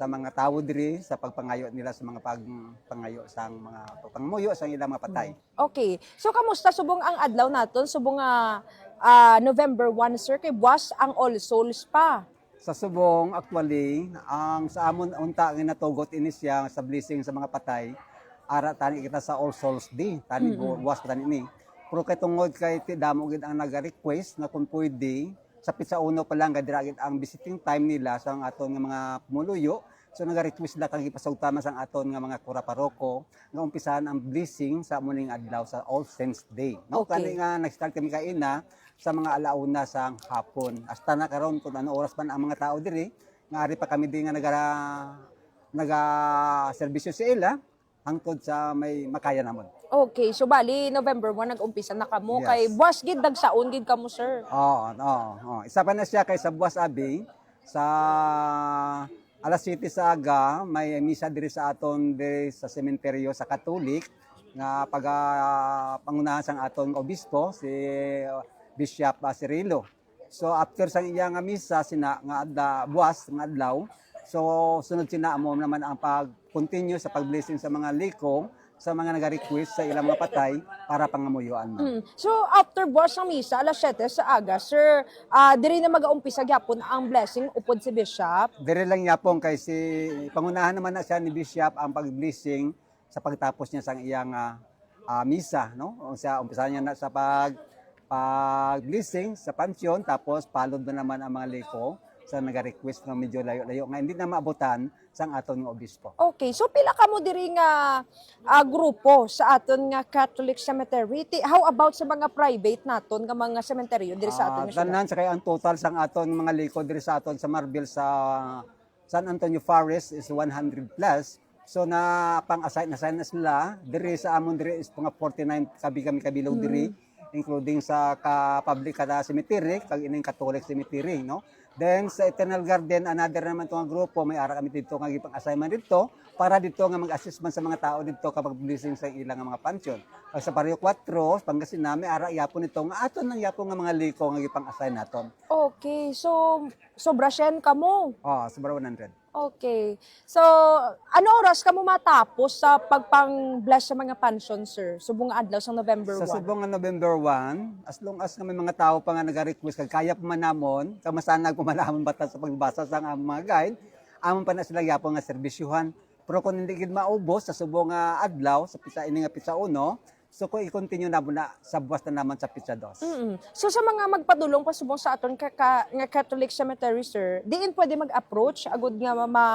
sa mga tawo diri sa pagpangayo nila sa mga pagpangayo sa mga pagpangamuyo sa ilang mga patay. Okay. So kamusta subong ang adlaw naton subong nga ah, November 1 sir kay buwas ang All Souls pa. Sa subong actually ang sa amon unta nga natugot ini siya sa blessing sa mga patay ara tani kita sa All Souls Day tani mm buwas pa tani ni. Pero kay tungod kay ti damo gid ang naga-request na kung pwede sa pizza uno pa lang gadira gid ang visiting time nila sa ang aton nga mga pumuluyo. So naga-request sila kang ipasugtama sa aton nga mga kura paroko nga umpisahan ang blessing sa muning adlaw sa All Saints Day. No Okay. kani nga nag-start kami kaina sa mga alauna sa hapon. Hasta na karon kung ano oras pa na ang mga tao diri, nga ari pa kami di nga naga naga serbisyo sa ila hangtod sa may makaya namon. Okay, so bali November 1 nag-umpisa na kamo Yes. kay buwas gid dagsaon gid kamo sir. Oo, oo, oo. Isa pa na siya kay sa Buwas Abi sa alas 7 sa aga may misa diri sa aton diri sa sementeryo sa Katolik nga pag ah, pangunahan sang aton obispo si uh, Bishop uh, Cirilo. So after sang iya nga misa sina nga adla buwas nga adlaw so sunod sina amo naman ang pag-continue sa pag-blessing sa mga liko sa mga naga-request sa ilang mga patay para pangamuyuan mo. Mm. So after buwas ang misa alas 7 sa aga sir, ah diri na mag-uumpisa gyapon ang blessing upod si Bishop. Dire lang niya pong kay si pangunahan naman na siya ni Bishop ang pag-blessing sa pagtapos niya sa iyang ah, ah, misa, no? O siya umpisa niya na sa pag pag-blessing sa pansyon tapos followed na naman ang mga liko sa naga-request nga medyo layo-layo nga hindi na maabutan sang aton nga obispo. Okay, so pila kamo diri nga ah, grupo sa aton nga Catholic Cemetery. How about sa mga private naton nga mga sementeryo diri sa aton Ah, nga syudad? tanan sa kay ang total sang aton mga liko diri sa aton sa Marbil sa San Antonio Forest is 100 plus. So na pang-assign assign na sila diri sa amon diri is mga 49 kabi kami kabilog diri including sa ka public kada cemetery kag ining Catholic cemetery no. Then sa Eternal Garden another naman tong grupo may ara kami dito nga gipang assignment dito para dito nga mag-assessment sa mga tao dito kapag blessing sa ilang mga pansyon. Kag sa Barrio 4 Pangasinan may ara yapon nito nga aton nang yapon nga mga liko nga gipang assign naton. Okay, so sobra syen kamo. Oh, sobra 100. Okay. So, ano oras kamo matapos sa pagpang-bless sa mga pension, sir? Subong adlaw sa November 1. Sa subong November 1, as long as nga may mga tao pa nga nag-request kaya pa man namon, kamasanag pa man namon bata sa pagbasa sa among mga guide, amon pa na sila yapon nga serbisyuhan. Pero kung hindi maubos sa subong nga adlaw sa pisa ini nga pizza uno, so ko i-continue na mo na sa buwas na naman sa pizza dos. Mm-mm. So sa mga magpadulong pa subong sa aton ka, ka- nga Catholic Cemetery, sir, diin pwede mag-approach agud nga ma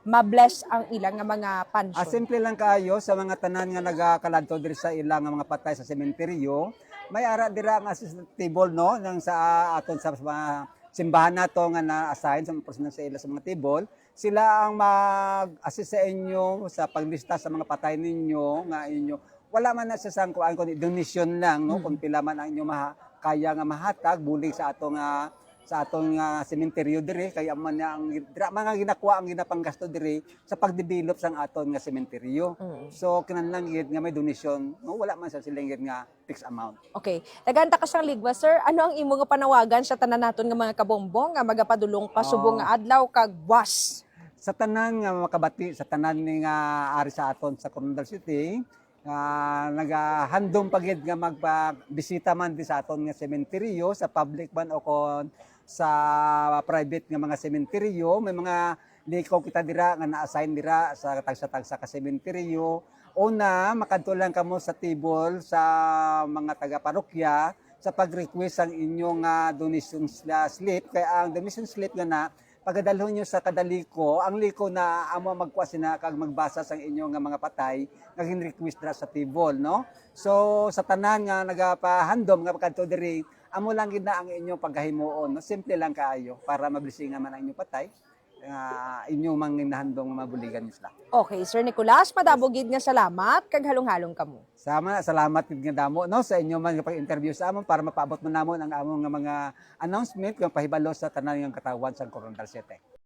ma-bless ang ilang nga mga pension. Ah, simple lang kaayo sa mga tanan nga nagakaladto diri sa ilang nga mga patay sa sementeryo. May ara dira nga table no nang sa aton sa mga simbahan nato nga na-assign sa mga personal sa ila sa mga table. Sila ang mag-assist sa inyo sa paglista sa mga patay ninyo nga inyo. Wala man na sa sangkuan kundi donation lang no kung pila man ang inyo maha, kaya nga mahatag bulig sa ato nga sa atong nga sementeryo diri kaya man niya ang dira mga ginakuha ang ginapanggasto diri sa pagdevelop sang aton nga sementeryo. Mm. So kinahanglan gid nga may donation, no wala man sa siling gid nga fixed amount. Okay. Naganta ka sang ligwa, sir. Ano ang imo nga panawagan sa tanan naton nga mga kabombong nga magapadulong pa subong nga adlaw kag was? Sa tanan nga makabati sa tanan ni nga ari sa aton sa Coronadal City, nga nagahandom pa gid nga magbisita man di sa aton nga sementeryo sa public man o kon sa private nga mga sementeryo, may mga liko kita dira nga na-assign dira sa tagsa-tagsa ka sementeryo. Una, makadto lang kamo sa table sa mga taga-parokya sa pag-request ang inyong nga donation slip. Kaya ang donation slip nga na, pagdalhon nyo sa kadaliko, ang liko na amo magkuha sina kag magbasa sa inyong nga mga patay, nga request dira sa table, no? So sa tanan nga nagapahandom nga pagkadto diri, amo lang gid na ang inyong pagkahimuon, no? Simple lang kaayo para mablisingan man ang inyong patay. Nga inyong manginahandong mabuligan sila. Okay, Sir Nicolas, padabogid nga salamat kag halong-halong kamo. Sama, salamat gid nga damo no sa inyo man nga pag-interview sa amon para mapaabot mo namon ang among mga announcement nga pahibalo sa tanan nga katawan sa Coronadal City.